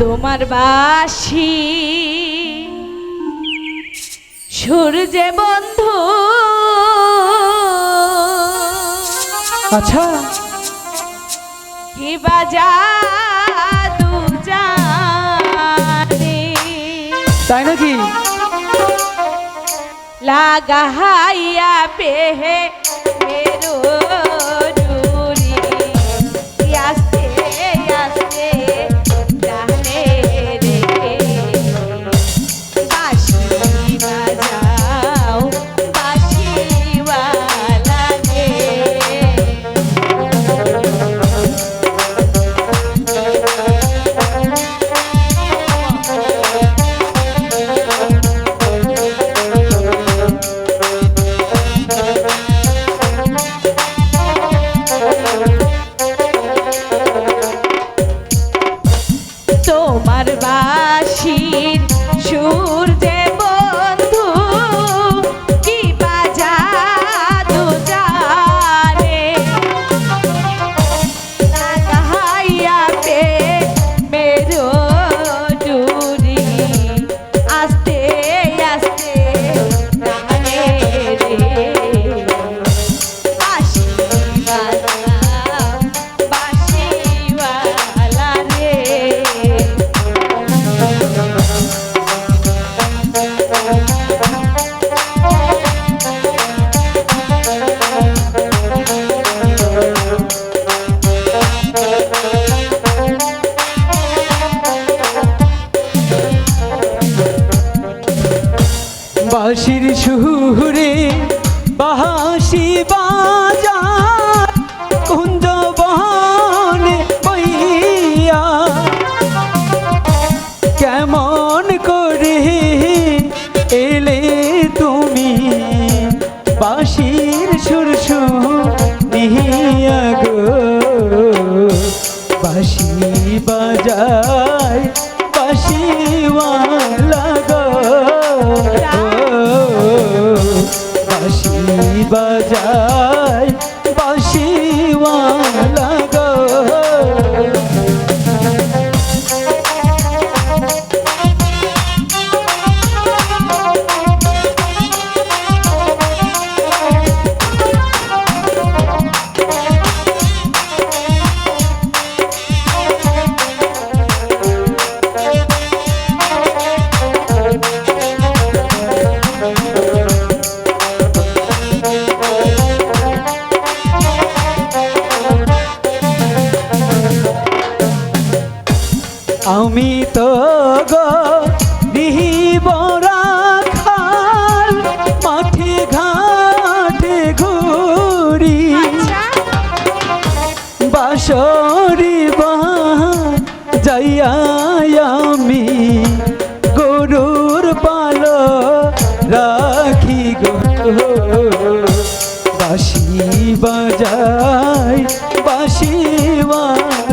তোমার বাসি। সূর্যে বন্ধু। আচ্ছা। কি বাজা তাই নাকি? লাগাইয়া পেহে সুরে বাঁশি বাজার কুঞ্জ বহনে বইয়া। কেমন করে এলে তুমি বাঁশির সুর শুনিয়া গো? বাঁশি বাজায়, বাঁশিওয়ালা গো। বাঁশি আমি তো গো মাঠে ঘাটে ঘুরি। বাসরি যাইয়া আমি গরুর পাল রাখি গো। বাঁশি বাজাই বাঁশিওয়ালা গো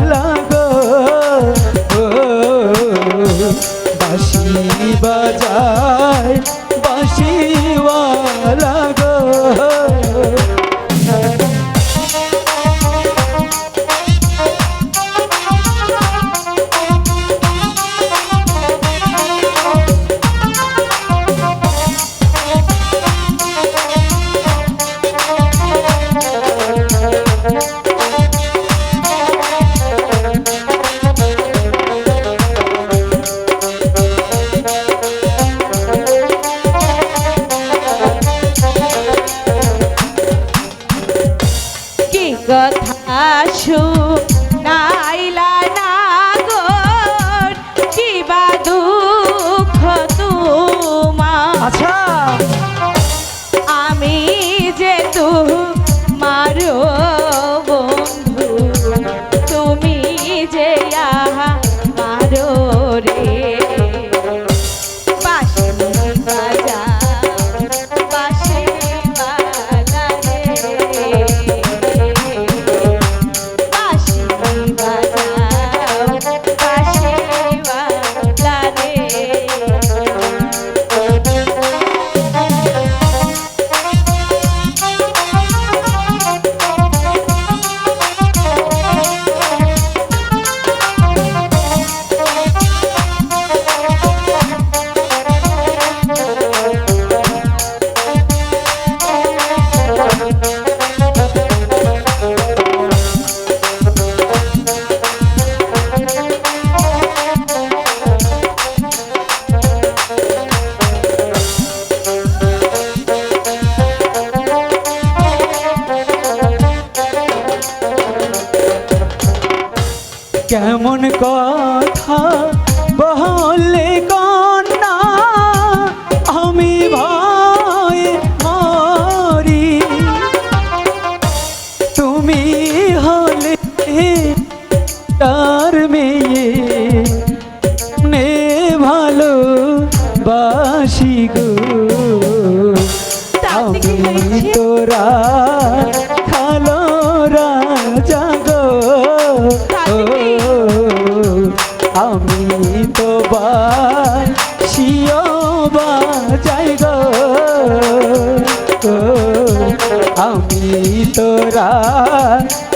তোরা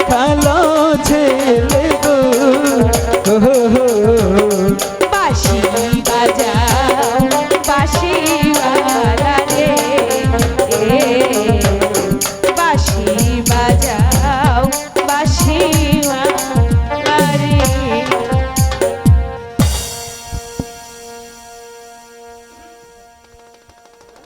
খালো ছেলে